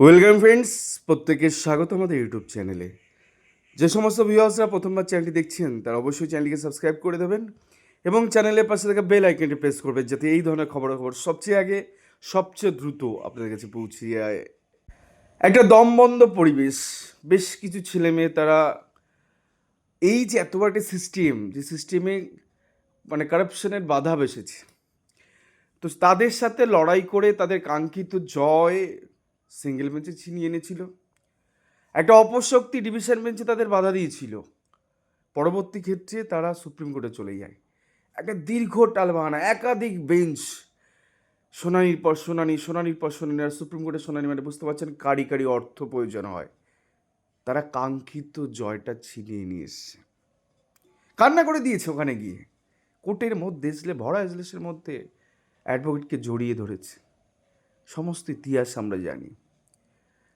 Welcome friends, প্রত্যেকের স্বাগত আমাদের ইউটিউব চ্যানেলে। যে সমস্ত ভিউয়ার্সরা প্রথমবার চ্যানেলটি দেখছেন, তারা অবশ্যই চ্যানেলটিকে সাবস্ক্রাইব করে দেবেন এবং চ্যানেলের পাশে থাকা বেল আইকনটি প্রেস করবেন যাতে এই ধরনের খবরাখবর সবচেয়ে আগে, সবচেয়ে দ্রুত আপনাদের কাছে পৌঁছে যায়। একটা দমবন্ধ পরিবেশ, বেশ কিছু ছেলে মেয়ে তারা এই যে এত বড় একটা সিস্টেম যে সিস্টেমে মানে কারাপশনের বাধা বেসেছে। তো তাদের সাথে লড়াই করে তাদের কাঙ্ক্ষিত জয় সিঙ্গেল বেঞ্চে ছিনিয়ে এনেছিল। একটা অপশক্তি ডিভিশন বেঞ্চে তাদের বাধা দিয়েছিল। পরবর্তী ক্ষেত্রে তারা সুপ্রিম কোর্টে চলে যায়। একটা দীর্ঘ টালবাহানা, একাধিক বেঞ্চ। শুনানির পর শুনানি, শুনানির পর শুনানি, আর সুপ্রিম কোর্টের শুনানি মানে বুঝতে পারছেন কারি কারি অর্থ প্রয়োজন হয়। তারা কাঙ্ক্ষিত জয়টা ছিনিয়ে নিয়ে এসছে। কান্না করে দিয়েছে ওখানে গিয়ে। কোর্টের মধ্যে এসলে ভরা এজলেসের মধ্যে অ্যাডভোকেটকে জড়িয়ে ধরেছে। সমস্ত ইতিহাস আমরা জানি।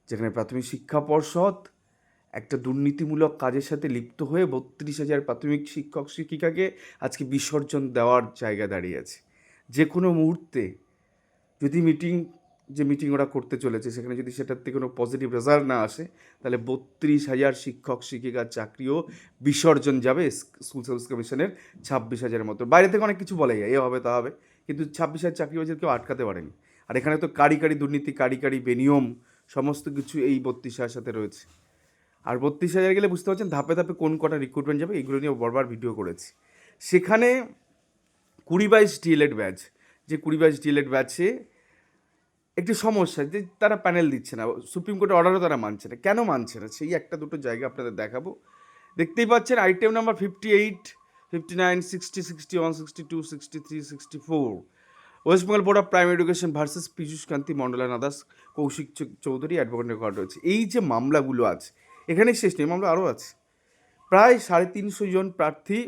যেখানে প্রাথমিক শিক্ষা পর্ষদ একটা দুর্নীতিমূলক কাজের সাথে লিপ্ত হয়ে বত্রিশ হাজার প্রাথমিক শিক্ষক শিক্ষিকাকে আজকে বিসর্জন দেওয়ার জায়গা দাঁড়িয়ে আছে। যে কোনো মুহূর্তে যদি মিটিং, যে মিটিং ওরা করতে চলেছে, সেখানে যদি সেটার থেকে কোনো পজিটিভ রেজাল্ট না আসে, তাহলে বত্রিশ হাজার শিক্ষক শিক্ষিকার চাকরিও বিসর্জন যাবে স্কুল সার্ভিস কমিশনের ছাব্বিশ হাজারের মতো। বাইরে থেকে অনেক কিছু বলা যায় এ হবে তা হবে। কিন্তু ছাব্বিশ হাজার চাকরি বাজার কেউ আটকাতে পারেনি। আর এখানে তো কারি কারি দুর্নীতি, কারি কারি বেনিয়ম, সমস্ত কিছু এই বত্রিশ হাজার সাথে রয়েছে। আর বত্রিশ হাজার গেলে বুঝতে পারছেন ধাপে ধাপে কোন কটা রিক্রুটমেন্ট যাবে এগুলো নিয়ে বরবার ভিডিও করেছি। সেখানে কুড়ি বাইশ ডিএলএড ব্যাচ যে কুড়ি বাইশ ডিএলএড ব্যাচে একটি সমস্যা যে তারা প্যানেল দিচ্ছে না সুপ্রিম কোর্টের অর্ডারও তারা মানছে না। কেন মানছে না? সেই একটা দুটো জায়গা আপনাদের দেখাবো। দেখতেই পাচ্ছেন item number fifty eight fifty nine sixty sixty one sixty two sixty three sixty four West Bengal board of primary education versus Piyush Kanti মন্ডলান আদাস কৌশিক চৌধুরী অ্যাডভোকেট রেকর্ড রয়েছে। এই যে মামলাগুলো আছে এখানে শেষ নেই, মামলা আরও আছে। প্রায় সাড়ে তিনশো জন প্রার্থী।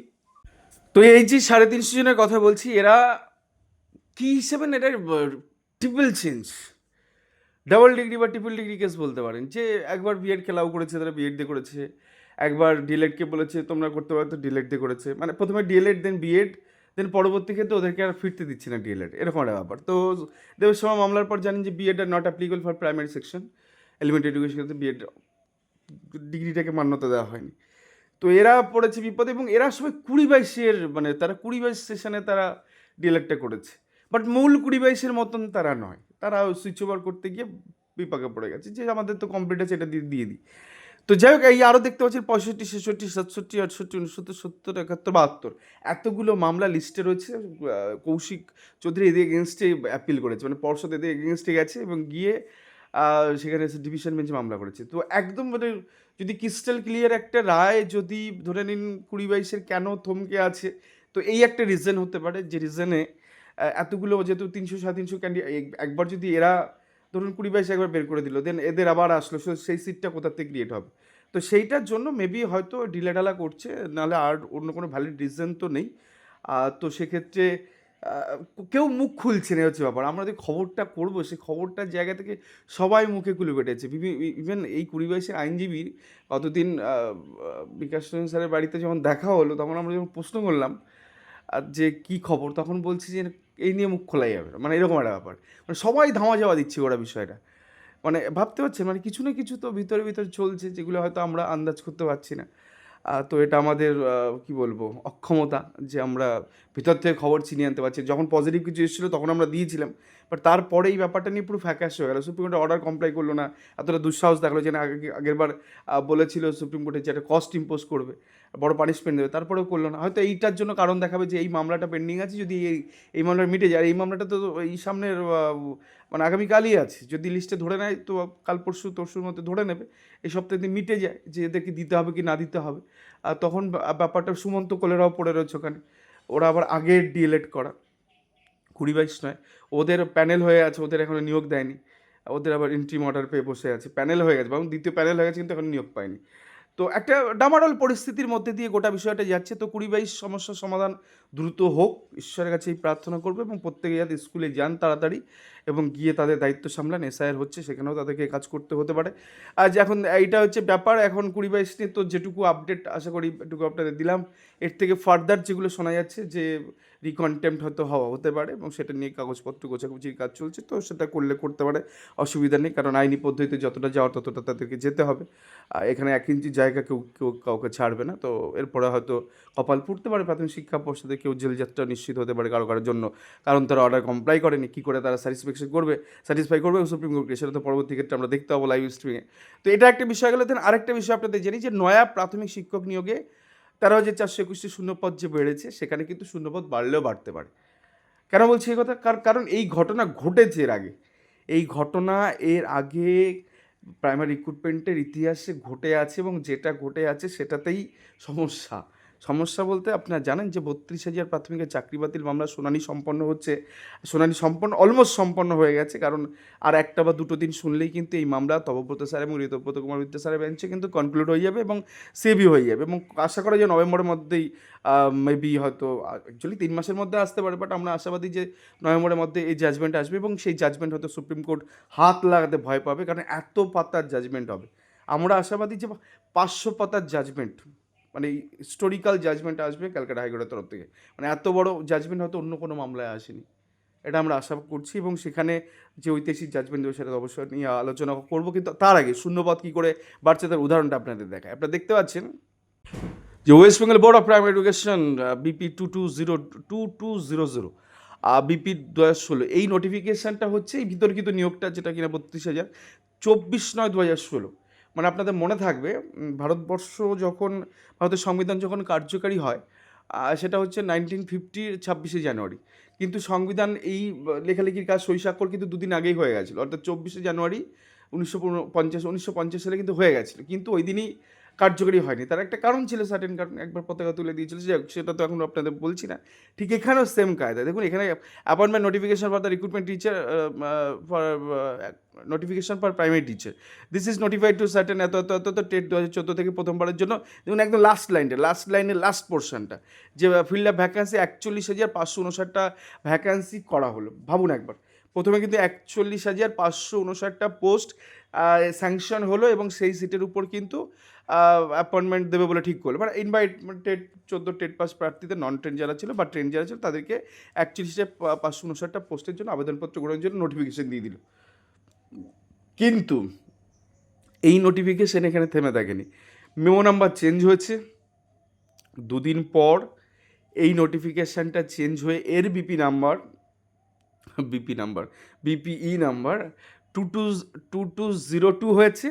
তো এই যে সাড়ে তিনশো জনের কথা বলছি, এরা কী হিসেবে না এটা ট্রিপল চেঞ্জ ডাবল ডিগ্রি বা ট্রিপল ডিগ্রি কেস বলতে পারেন। যে একবার বিএড খেলাও করেছে, তারা বিএড দিয়ে করেছে। একবার ডিএলএডকে বলেছে, তোমরা করতে পারো, তো ডিএলএড দিয়ে করেছে। মানে প্রথমে ডিএলএড দেন বিএড দেন পরবর্তী ক্ষেত্রে ওদেরকে আর ফিরতে দিচ্ছে না ডিএলএড এরকম একটা ব্যাপার। তো দেবের সময় মামলার পর জানেন যে BEd R not applicable for primary section elementary education ক্ষেত্রে বিএড ডিগ্রিটাকে মান্যতা দেওয়া হয়নি। তো এরা পড়েছে বিপদে এবং এরা সবাই কুড়ি বাইশের মানে তারা কুড়ি বাইশ সেশনে তারা ডিএলএডটা করেছে। বাট মূল কুড়ি বাইশের মতন তারা নয়। তারা সুইচ ওভার করতে গিয়ে বিপাকে পড়ে গেছে। যে আমাদের তো কমপ্লিট আছে, এটা দিয়ে দিয়ে দিই। তো যাই হোক, এই আরও দেখতে পাচ্ছি পঁয়ষট্টি, ছেষট্টি, সাতষট্টি, আটষট্টি, উনসত্তর, সত্তর, একাত্তর, বাহাত্তর। এতগুলো মামলা লিস্টে রয়েছে কৌশিক চৌধুরী এদের এগেনস্টে অ্যাপিল করেছে। মানে পর্ষদ এদের এগেনস্টে গেছে এবং গিয়ে সেখানে ডিভিশন বেঞ্চে মামলা করেছে। তো একদম মানে যদি ক্রিস্টাল ক্লিয়ার একটা রায় যদি ধরে নিন কুড়ি বাইশের কেন থমকে আছে, তো এই একটা রিজন হতে পারে। যে রিজনে এতগুলো যেহেতু তিনশো, সাড়ে তিনশো ক্যান্ডি একবার যদি এরা ধরুন কুড়ি বাইশ একবার বের করে দিল দেন এদের আবার আসলো সেই সিটটা কোথা থেকে ক্রিয়েট হবে? তো সেইটার জন্য মেবি হয়তো ডিলেডালা করছে নাহলে আর অন্য কোনো ভ্যালিড রিজন তো নেই। তো সেক্ষেত্রে কেউ মুখ খুলছে না হচ্ছে ব্যাপার। আমরা যে খবরটা করব সেই খবরটার জায়গা থেকে সবাই মুখে খুলে বেটেছে। ইভেন এই কুড়ি বাইশের আইনজীবী কতদিন আহ, আহ, বিকাশ রঞ্জন স্যারের বাড়িতে যখন দেখা হলো তখন আমরা যখন প্রশ্ন করলাম যে কি খবর তখন বলছি যে এই নিয়ে মুখ খোলাই যাবে মানে এরকম একটা ব্যাপার। মানে সবাই ধামা যাওয়া দিচ্ছে ওরা বিষয়টা। মানে ভাবতে পারছেন মানে কিছু না কিছু তো ভিতরে ভিতরে চলছে যেগুলো হয়তো আমরা আন্দাজ করতে পারছি না। তো এটা আমাদের কি বলব, অক্ষমতা যে আমরা ভিতর থেকে খবর চিনিয়ে আনতে পারছি। যখন পজিটিভ কিছু এসেছিল তখন আমরা দিয়েছিলাম। বাট তারপরে এই ব্যাপারটা নিয়ে পুরো ফ্যাকাশ হয়ে গেল। সুপ্রিম কোর্টে অর্ডার কমপ্লাই করল না। এতটা দুঃসাহস দেখাল যে আগে আগেরবার বলেছিল সুপ্রিম কোর্টে যে একটা কস্ট ইম্পোজ করবে। বড় পানিশমেন্ট দেবে। তারপরেও করল না। হয়তো এইটার জন্য কারণ দেখাবে যে এই মামলাটা পেন্ডিং আছে, যদি এই এই মামলাটা মিটে যায়। আর এই মামলাটা তো এই সামনের মানে আগামীকালই আছে। যদি লিস্টে ধরে নেয়, তো কাল পরশু, তরশুর মধ্যে ধরে নেবে। এই সপ্তাহে যদি মিটে যায়, যে এদেরকে দিতে হবে কি না দিতে হবে। আর তখন ব্যাপারটা সুমন্ত কোলেরাও পড়ে রয়েছে ওখানে। ওরা আবার আগের ডিএলএড করা। কুড়ি বাইশ নয়। ওদের প্যানেল হয়ে আছে, ওদের এখনও নিয়োগ দেয়নি। ওদের আবার এন্ট্রি অর্ডার পেয়ে বসে আছে। প্যানেল হয়ে গেছে এবং দ্বিতীয় প্যানেল হয়ে গেছে কিন্তু এখন নিয়োগ পায়নি। তো একটা ডামাডল পরিস্থিতির মধ্যে দিয়ে গোটা বিষয়টা যাচ্ছে। তো কুড়ি বাইশ সমস্যার সমাধান দ্রুত হোক, ঈশ্বরের কাছে এই প্রার্থনা করবে এবং প্রত্যেকে যাতে স্কুলে যান তাড়াতাড়ি। এবং গিয়ে তাদের দায়িত্ব সামলান। এসআইআর হচ্ছে, সেখানেও তাদেরকে কাজ করতে হতে পারে। আজ এখন এইটা হচ্ছে ব্যাপার। এখন কুড়ি বাইশ নিয়ে তো যেটুকু আপডেট আশা করি এটুকু আপনাদের দিলাম। এর থেকে ফার্দার যেগুলো শোনা যাচ্ছে যে রিকন্টেম্প হয়তো হওয়া হতে পারে এবং সেটা নিয়ে কাগজপত্র গোছাগুছির কাজ চলছে, তো সেটা করলে করতে পারে, অসুবিধা নেই। কারণ আইনি পদ্ধতিতে যতটা যাওয়ার ততটা তাদেরকে যেতে হবে। এখানে এক ইঞ্চি জায়গা কেউ কেউ কাউকে ছাড়বে না। তো এরপরে হয়তো কপাল পুড়তে পারে প্রাথমিক শিক্ষা পর্ষদে, কেউ জেল যাত্রা নিশ্চিত হতে পারে কারও, কারোর জন্য। কারণ তারা অর্ডার কমপ্লাই করেনি, কী করে তারা স্যাটিসফ্যাকশন করবে স্যাটিসফাই করবে সুপ্রিম কোর্টকে সেটা তো পরবর্তী ক্ষেত্রে আমরা দেখতে পাবো লাইভ স্ট্রিমে তো এটা একটা বিষয় গেলে। দেন আরেকটা বিষয় আপনাদের জানি যে নয়া প্রাথমিক শিক্ষক নিয়োগে তেরো হাজার চারশো একুশটি শূন্যপদ যে বেড়েছে, সেখানে কিন্তু শূন্যপদ বাড়লেও বাড়তে পারে। কেন বলছি এই কথা? কার- কারণ এই ঘটনা ঘটেছে এর আগে। এই ঘটনা এর আগে প্রাইমারি রিক্রুটমেন্টের ইতিহাসে ঘটে আছে এবং যেটা ঘটে আছে সেটাতেই সমস্যা। সমস্যা বলতে আপনারা জানেন যে বত্রিশ হাজার প্রাথমিকের চাকরি বাতিল মামলা শুনানি সম্পন্ন হচ্ছে, শুনানি সম্পন্ন অলমোস্ট সম্পন্ন হয়ে গেছে। কারণ আর একটা বা দুটো দিন শুনলেই কিন্তু এই মামলা তবব্রত স্যার এবং ঋতব্রত কুমার বিদ্যা স্যারের বেঞ্চে কিন্তু কনক্লুড হয়ে যাবে এবং সেভি হয়ে যাবে। এবং আশা করা যায় নভেম্বরের মধ্যেই মেবি হয়তো অ্যাকচুয়ালি তিন মাসের মধ্যে আসতে পারে বাট আমরা আশাবাদী যে নভেম্বরের মধ্যে এই জাজমেন্ট আসবে এবং সেই জাজমেন্ট হয়তো সুপ্রিম কোর্ট হাত লাগাতে ভয় পাবে, কারণ এত পাতার জাজমেন্ট হবে। আমরা আশাবাদী যে পাঁচশো পাতার জাজমেন্ট মানে হিস্টোরিক্যাল জাজমেন্ট আসবে ক্যালকাটা হাইকোর্টের তরফ থেকে। মানে এত বড় জাজমেন্ট হয়তো অন্য কোনো মামলায় আসেনি। এটা আমরা আশা করছি এবং সেখানে যে ঐতিহাসিক জাজমেন্ট দেবে সেটা অবশ্যই নিয়ে আলোচনা করব। কিন্তু তার আগে শূন্যপদ কী করে বাড়ছে তার উদাহরণটা আপনাদের দেখায় আপনারা দেখতে পাচ্ছেন যে West Bengal board of primary education BP two two zero two two zero zero BP দু হাজার ষোলো, এই নোটিফিকেশানটা হচ্ছে এই বিতর্কিত নিয়োগটা যেটা কিনা বত্রিশ হাজার, চব্বিশ নয় দু হাজার ষোলো। মানে আপনাদের মনে থাকবে ভারতবর্ষ যখন, ভারতের সংবিধান যখন কার্যকারী হয় সেটা হচ্ছে নাইনটিন ফিফটির ছাব্বিশে জানুয়ারি। কিন্তু সংবিধান এই লেখালেখির কাজ সই স্বাক্ষর কিন্তু দুদিন আগেই হয়ে গেছিল। অর্থাৎ চব্বিশে জানুয়ারি উনিশশো পঞ্চাশ উনিশশো পঞ্চাশ সালে কিন্তু হয়ে গেছিল। কিন্তু ওই দিনই কার্যকরী হয়নি। তার একটা কারণ ছিল সার্টেন কারণ, একবার পতাকা তুলে দিয়েছিল যে সেটা তো এখন আপনাদের বলছি না। ঠিক এখানেও সেম কায়দা। দেখুন, এখানে appointment notification for the recruitment teacher for notification for primary teacher this is notified to certain এত এত এত টেট দু হাজার চোদ্দ থেকে প্রথমবারের জন্য, দেখুন, একদম লাস্ট লাইনটা লাস্ট লাইনের লাস্ট পোর্শনটা যে ফিল্ড অফ ভ্যাকান্সি একচল্লিশ হাজার পাঁচশো উনষাটটা ভ্যাকান্সি করা হলো। ভাবুন একবার। প্রথমে কিন্তু একচল্লিশ হাজার পাঁচশো উনষাটটা পোস্ট স্যাংশন হলো এবং সেই সিটের উপর কিন্তু অ্যাপয়েন্টমেন্ট দেবে বলে ঠিক করল। মানে ইনভাইট টেট চোদ্দ টেট পাস প্রার্থীদের নন ট্রেন যারা ছিল বা ট্রেন যারা ছিল, তাদেরকে একচল্লিশ হাজার পাঁচশো উনষাটটা পোস্টের জন্য আবেদনপত্র গ্রহণের জন্য নোটিফিকেশন দিয়ে দিল। কিন্তু এই নোটিফিকেশান এখানে থেমে থাকেনি। মেমো নাম্বার চেঞ্জ হয়েছে। দুদিন পর এই নোটিফিকেশানটা চেঞ্জ হয়ে এর BP number BP number বিপিই number two two two two zero two হয়েছে।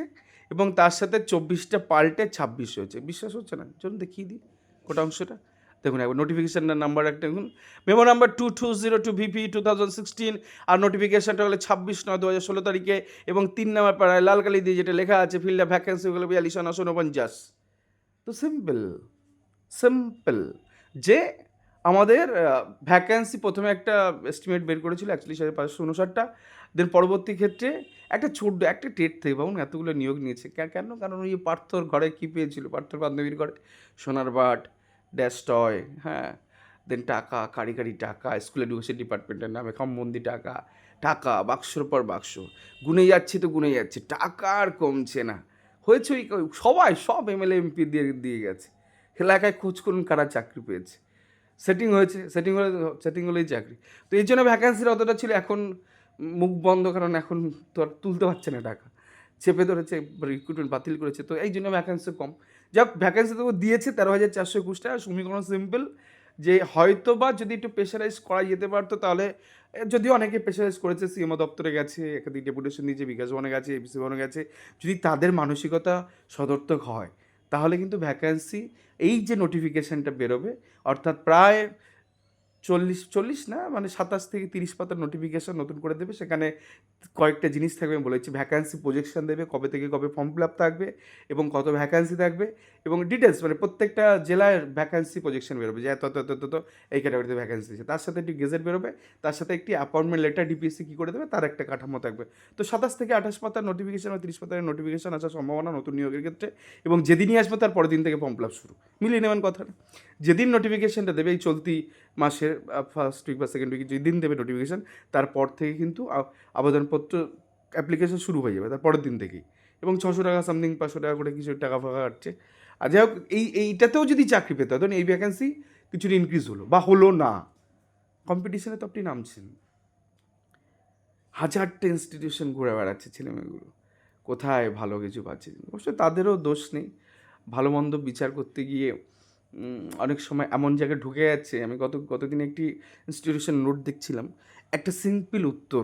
এবং তার সাথে চব্বিশটা পাল্টে ছাব্বিশ হয়েছে। বিশ্বাস হচ্ছে না? চলুন দেখিয়ে দিই গোটা অংশটা। দেখুন একবার নোটিফিকেশানটার নাম্বার একটা দেখুন। Memo number two two zero two VP two thousand sixteen আর নোটিফিকেশানটা হলো ছাব্বিশ নয় দু হাজার ষোলো তারিখে এবং তিন নাম্বার পাড়ায় লাল কালি দিয়ে যেটা লেখা আছে ফিল্ডে ভ্যাকেন্সি হলো বিয়াল্লিশ নশো উনপঞ্চাশ তো সিম্পল সিম্পল যে আমাদের ভ্যাকেন্সি প্রথমে একটা এস্টিমেট বের করেছিল একচল্লিশ হাজার পাঁচশো উনষাটটা। দেন পরবর্তী ক্ষেত্রে একটা ছোট্ট, একটা টেট থেকে ভাবুন এতগুলো নিয়োগ নিয়েছে। কেন? কারণ ওই পার্থর ঘরে কী পেয়েছিল? পার্থর বান্ধবীর ঘরে। সোনার বাট ড্যাস্টয় হ্যাঁ। দেন টাকা কারি কারি টাকা স্কুল এডুকেশন ডিপার্টমেন্টের নামে কমবন্দি টাকা টাকা, বাক্সর পর বাক্স। গুনে যাচ্ছে তো গুনে যাচ্ছে। টাকা আর কমছে না। হয়েছে ওই সবাই, সব এমএলএ এমপি দিয়ে দিয়ে গেছে। এলাকায় খোঁজ করুন কারা চাকরি পেয়েছে। সেটিং হয়েছে সেটিং হলে সেটিং হলেই চাকরি। তো এই জন্য ভ্যাকান্সির অতটা ছিল, এখন মুখ বন্ধ, কারণ এখন তো আর তুলতে পারছে না টাকা। চেপে ধরেছে রিক্রুটমেন্ট বাতিল করেছে, তো এই জন্য ভ্যাকান্সি কম। যাক ভ্যাকান্সি তো দিয়েছে তেরো হাজার চারশো একুশটা, সমীকরণ সিম্পল যে হয়তো বা যদি একটু প্রেশারাইজ করা যেতে পারতো, তাহলে যদিও অনেকে প্রেশারাইজ করেছে সিএমও দপ্তরে গেছে, একাধিক ডেপুটেশন দিয়েছে, বিকাশ ভবনে গেছে এবিসি ভবনে গেছে। যদি তাদের মানসিকতা সদর্থক হয় তাহলে কিন্তু ভ্যাকান্সি এই যে নোটিফিকেশানটা বেরোবে অর্থাৎ প্রায় চল্লিশ চল্লিশ না মানে সাতাশ থেকে তিরিশ পাতার নোটিফিকেশান নতুন করে দেবে। সেখানে কয়েকটা জিনিস থাকবে, আমি বলেছি ভ্যাকান্সি প্রজেকশন দেবে, কবে থেকে কবে ফর্ম ফিল আপ থাকবে এবং কত ভ্যাকান্সি থাকবে এবং ডিটেলস মানে প্রত্যেকটা জেলায় ভ্যাকান্সি প্রজেকশন বেরোবে। যে এত এত এত এই ক্যাটাগরিতে ভ্যাকান্সি আছে। তার সাথে একটি গেজেট বেরোবে, তার সাথে একটি অ্যাপয়েন্টমেন্ট লেটার ডিপিএসসি কী করে দেবে, তার একটা কাঠামো থাকবে। তো সাতাশ থেকে আঠাশ পাতার নোটিফিকেশন বা তিরিশ পাতার নোটিফিকেশান আসার সম্ভাবনা নতুন নিয়োগের ক্ষেত্রে এবং যেদিনই আসবে তার পরের দিন থেকে ফর্ম ফিল আপ শুরু। মিলিয়ে নেবেন কথাটা। যেদিন নোটিফিকেশানটা দেবে, এই চলতি মাসের ফার্স্ট উইক বা সেকেন্ড উইকে দিন দেবে নোটিফিকেশান তারপর থেকে কিন্তু আবেদনপত্র অ্যাপ্লিকেশান শুরু হয়ে যাবে তার পরের দিন থেকেই। এবং ছশো টাকা সামথিং পাঁচশো টাকা করে কিছু টাকা ফাঁকা কাটছে। আর যাই হোক, এই, এইটাতেও যদি চাকরি পেতে ধরুন এই ভ্যাকেন্সি কিছুটা ইনক্রিজ হলো, বা হলো না কম্পিটিশানে তো আপনি নামছেন। হাজারটা ইনস্টিটিউশন ঘুরে বেড়াচ্ছে ছেলেমেয়েগুলো। কোথায় ভালো কিছু পাচ্ছে? অবশ্য তাদেরও দোষ নেই। ভালো মন্দ বিচার করতে গিয়ে অনেক সময় এমন জায়গায় ঢুকে যাচ্ছে, আমি গত, গতদিন একটি ইনস্টিটিউশন নোট দেখছিলাম, একটা সিম্পল উত্তর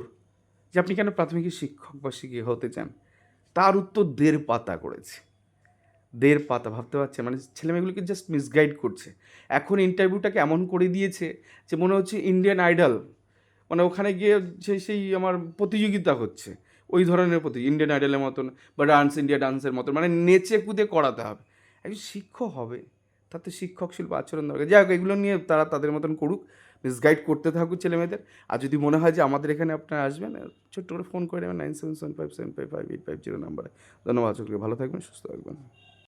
যে আপনি কেন প্রাথমিক শিক্ষক বা শিক্ষিকা হতে চান? তার উত্তর দেড় পাতা করেছে। দেড় পাতা, ভাবতে পারছে মানে ছেলেমেয়েগুলোকে জাস্ট মিসগাইড করছে। এখন ইন্টারভিউটাকে এমন করে দিয়েছে যে মনে হচ্ছে ইন্ডিয়ান আইডল মানে ওখানে গিয়ে সেই সেই আমার প্রতিযোগিতা হচ্ছে। ওই ধরনের প্রতি ইন্ডিয়ান আইডলের মতন বা ডান্স ইন্ডিয়া ডান্সের মতন মানে নেচে কুদে করাতে হবে। একজন শিক্ষক হবে। তাতে শিক্ষক শিল্প আচরণ দরকার। যাই হোক, এগুলো নিয়ে তারা তাদের মতন করুক মিসগাইড করতে থাকুক ছেলেমেয়েদের। আর যদি মনে হয় যে আমাদের এখানে আপনারা আসবেন ছোট্ট করে ফোন করে নেবেন nine seven seven five seven five five eight five zero নাম্বারে ধন্যবাদ সকলকে, ভালো থাকবেন, সুস্থ থাকবেন।